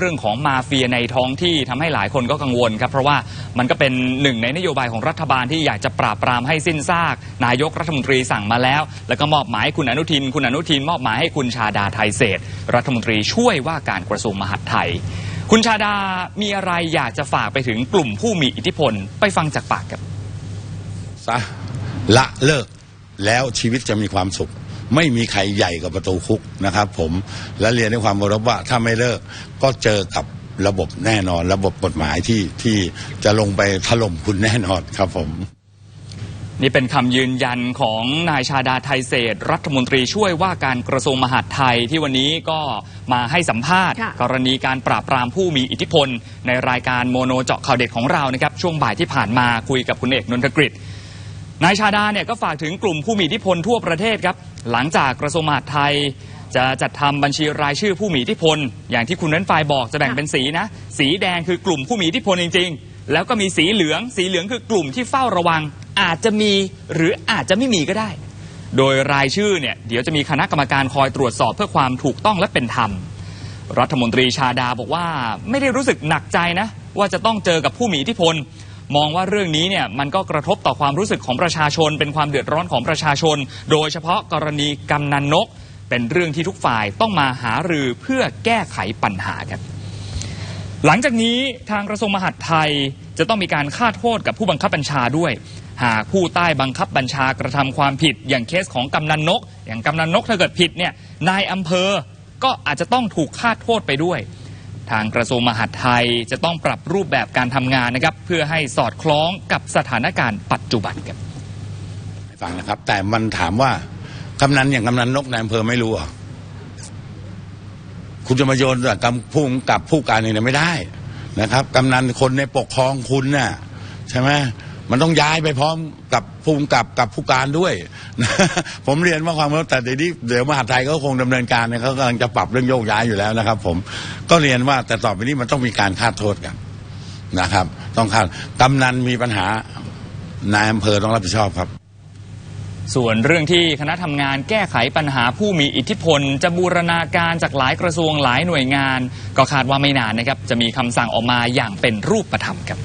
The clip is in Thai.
เรื่องของมาเฟียในท้องที่ทำให้หลายคนก็กังวลครับเพราะว่ามันก็เป็นหนึ่งในนโยบายของรัฐบาลที่อยากจะปราบปรามให้สิ้นซาก นายกรัฐมนตรีสั่งมาแล้ว แล้วก็มอบหมายให้คุณอนุทิน คุณอนุทินมอบหมายให้คุณชาดาไทยเศษรัฐมนตรีช่วยว่าการกระทรวงมหาดไทย คุณชาดามีอะไรอยากจะฝากไปถึงกลุ่มผู้มีอิทธิพลไปฟังจากปากครับซะละเลิกแล้วชีวิตจะมีความสุข ไม่มีใครใหญ่กว่าประตูคุกนะครับ ผมและเรียนด้วยความเคารพว่าถ้าไม่เลิกก็เจอกับระบบแน่นอน ระบบกฎหมายที่ที่จะลงไปถล่มคุณแน่นอนครับผมนี่เป็นคำยืนยันของนายชาดาไทยเศรษฐ์รัฐมนตรีช่วยว่าการกระทรวงมหาดไทยที่วันนี้ก็มาให้สัมภาษณ์ค่ะกรณีการปราบปรามผู้มีอิทธิพล ในรายการโมโนเจาะข่าวเด็ดของเรานะครับ ช่วงบ่ายที่ผ่านมาคุยกับคุณเอกนนทกฤษ นายชาดาเนี่ยก็ฝากถึงกลุ่มผู้มีอิทธิพลทั่วประเทศครับ หลังจากกระทรวงมหาดไทย จะจัดทำบัญชีรายชื่อผู้มีอิทธิพล อย่างที่คุณนั้นฝ่ายบอกจะแบ่งเป็นสีนะ สีแดงคือกลุ่มผู้มีอิทธิพลจริง ๆ แล้วก็มีสีเหลือง สีเหลืองคือกลุ่มที่เฝ้าระวัง อาจจะมีหรืออาจจะไม่มีก็ได้ โดยรายชื่อเนี่ยเดี๋ยวจะมีคณะกรรมการคอยตรวจสอบเพื่อความถูกต้องและเป็นธรรมรัฐมนตรีชาดาบอกว่าไม่ได้รู้สึกหนักใจนะว่าจะต้องเจอกับผู้มีอิทธิพล มองว่าเรื่องนี้เนี่ยมันก็กระทบต่อความรู้สึกของประชาชน เป็นความเดือดร้อนของประชาชน โดยเฉพาะกรณีกำนันนก เป็นเรื่องที่ทุกฝ่ายต้องมาหารือเพื่อแก้ไขปัญหาครับหลังจากนี้ทางกระทรวงมหาดไทยจะต้องมีการคาดโทษกับผู้บังคับบัญชาด้วย หากผู้ใต้บังคับบัญชากระทำความผิด อย่างเคสของกำนันนก อย่างกำนันนกถ้าเกิดผิดเนี่ยนายอำเภอก็อาจจะต้องถูกคาดโทษไปด้วย ทางกระทรวงมหาดไทยจะต้องปรับรูปแบบการทำงานนะครับ เพื่อให้สอดคล้องกับสถานการณ์ปัจจุบันครับไฟังนะครับ แต่มันถามว่ากำนันอย่างกำนันนกในอำเภอไม่รู้หรอคุณจะมาโยนแต่กำผู้กับผู้การเนี่ยไม่ได้นะครับกำนันคนในปกครองคุณน่ะใช่ไหม มันต้องย้ายไปพร้อมกับผู้กำกับกับผู้การด้วย ผมเรียนว่าความรู้แต่เดี๋ยวนี้เดี๋ยวมหาดไทยก็คงดำเนินการเนี่ยเขากำลังจะปรับเรื่องโยกย้ายอยู่แล้วนะครับ ผมก็เรียนว่าแต่ต่อไปนี้มันต้องมีการคาดโทษกันนะครับ ต้องคาดกำนันมีปัญหานายอำเภอต้องรับผิดชอบครับส่วนเรื่องที่คณะทำงานแก้ไขปัญหาผู้มีอิทธิพล จะบูรณาการจากหลายกระทรวงหลายหน่วยงาน ก็คาดว่าไม่นานนะครับ จะมีคำสั่งออกมาอย่างเป็นรูปธรรมครับ